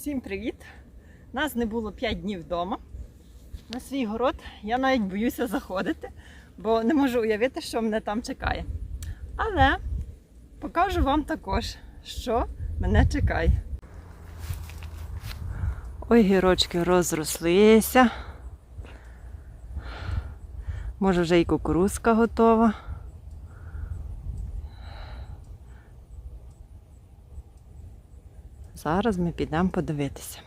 Всім привіт! Нас не було 5 днів вдома. На свій город я навіть боюся заходити, бо не можу уявити, що мене там чекає. Але покажу вам також, що мене чекає. Ой, гірочки розрослися. Може, вже і кукурузка готова. Зараз ми підемо подивитися.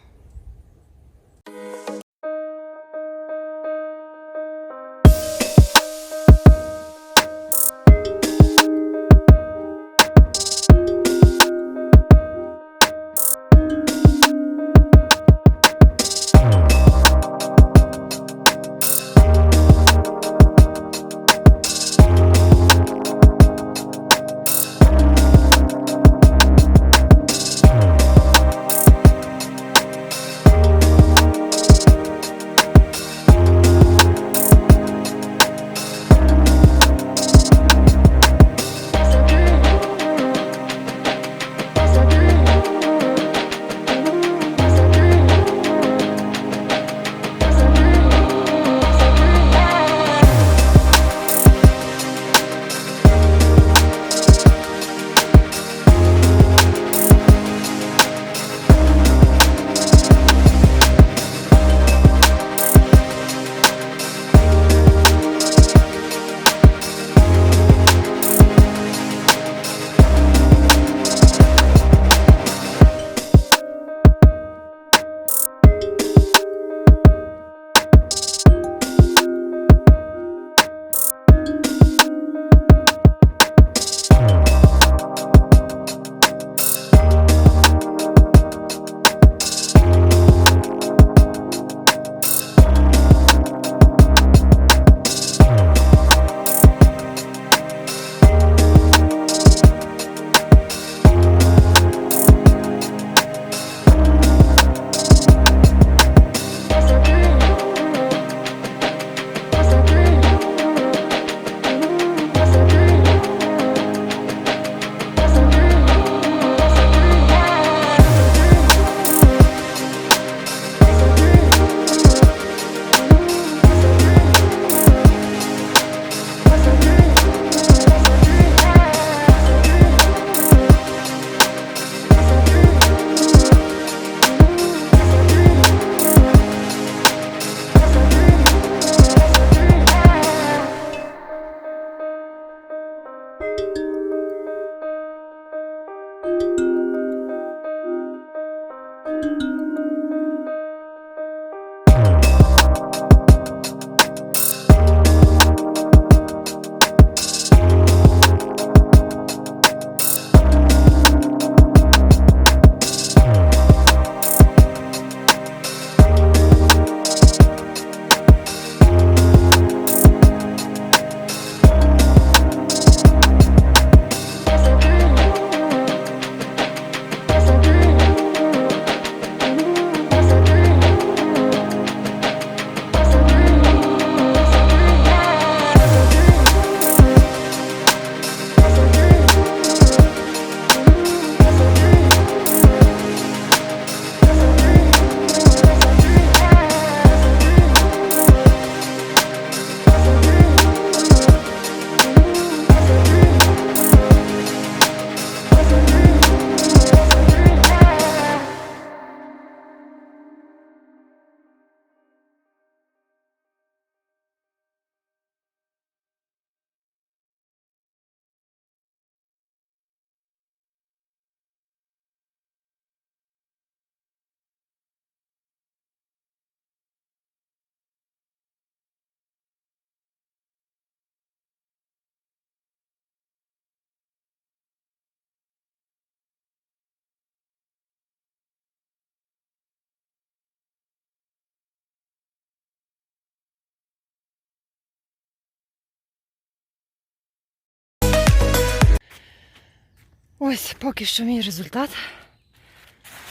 Ось поки що мій результат.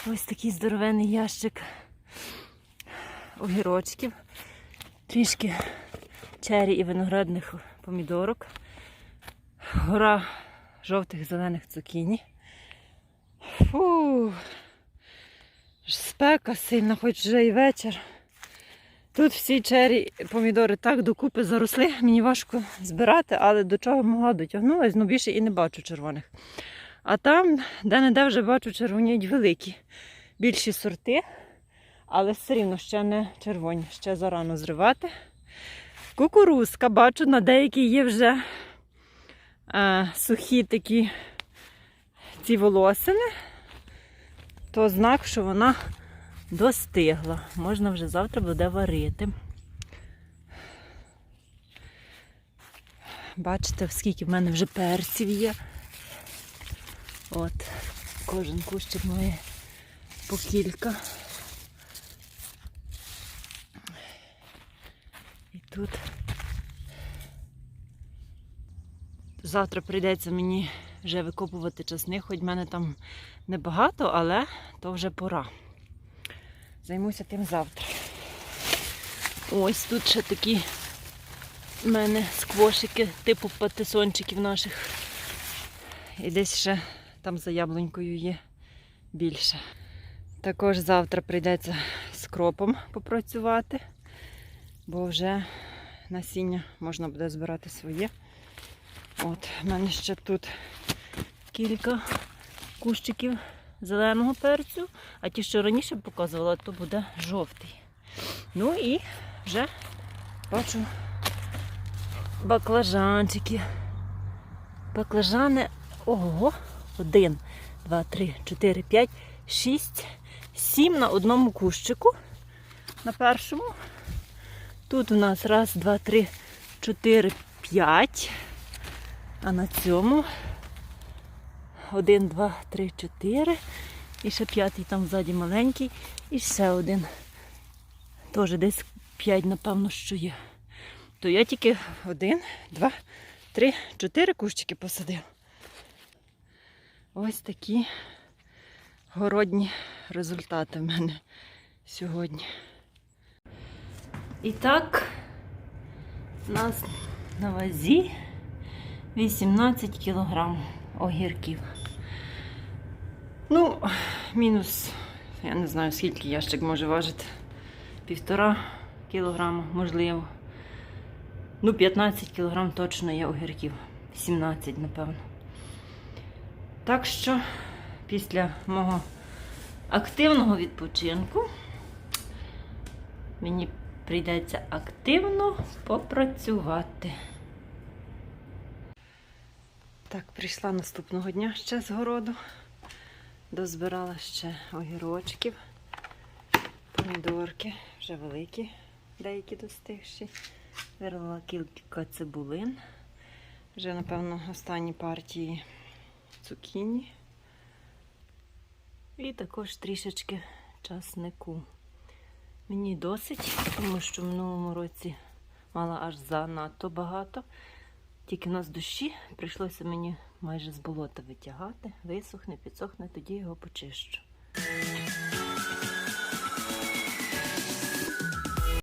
Ось такий здоровенний ящик огірочків, трішки чері і виноградних помідорок, гора жовтих зелених цукіні. Фу. спека сильна, хоч вже і вечір. Тут всі чері помідори так докупи заросли, мені важко збирати, але до чого могла дотягнулась, ну більше і не бачу червоних. А там, де-не-де вже бачу, червоніють великі. Більші сорти, але все рівно ще не червоні, ще зарано зривати. Кукурузка, бачу, на деякій є вже е, сухі такі ці волосини, то знак, що вона достигла. Можна вже завтра буде варити. Бачите, скільки в мене вже перців є. От, кожен кущик має по кілька. І тут завтра прийдеться мені вже викопувати часник, хоч в мене там небагато, але то вже пора. Займуся тим завтра. Ось тут ще такі в мене сквошики, типу патисончиків наших. І десь ще там за яблунькою є більше. Також завтра прийдеться з кропом попрацювати, бо вже насіння можна буде збирати своє. От, в мене ще тут кілька кущиків зеленого перцю, а ті, що раніше показувала, то буде жовтий. Ну і вже бачу баклажанчики. Баклажани. Ого, один, два, три, чотири, п'ять, шість, сім на одному кущику. На першому. Тут у нас раз, два, три, чотири, п'ять. А на цьому один, два, три, чотири. І ще п'ятий там ззаді маленький. І ще один. Теж десь п'ять, напевно, що є. То я тільки один, два, три, чотири кущики посадив. Ось такі городні результати в мене сьогодні. І так, у нас на вазі 18 кілограм огірків. Ну, мінус, я не знаю, скільки ящик може важити. Півтора кілограма, можливо. Ну, 15 кілограм точно є огірків. 17, напевно. Так що після мого активного відпочинку мені прийдеться активно попрацювати. Так, прийшла наступного дня ще з городу. Дозбирала ще огірочків, помідорки, вже великі, деякі достигші. Вирвала кілька цибулин. Вже, напевно, останні партії цукіні. І також трішечки часнику. Мені досить, тому що в минулому році мала аж занадто багато. Тільки у нас дощі прийшлося мені майже з болота витягати, висохне, підсохне, тоді його почищу.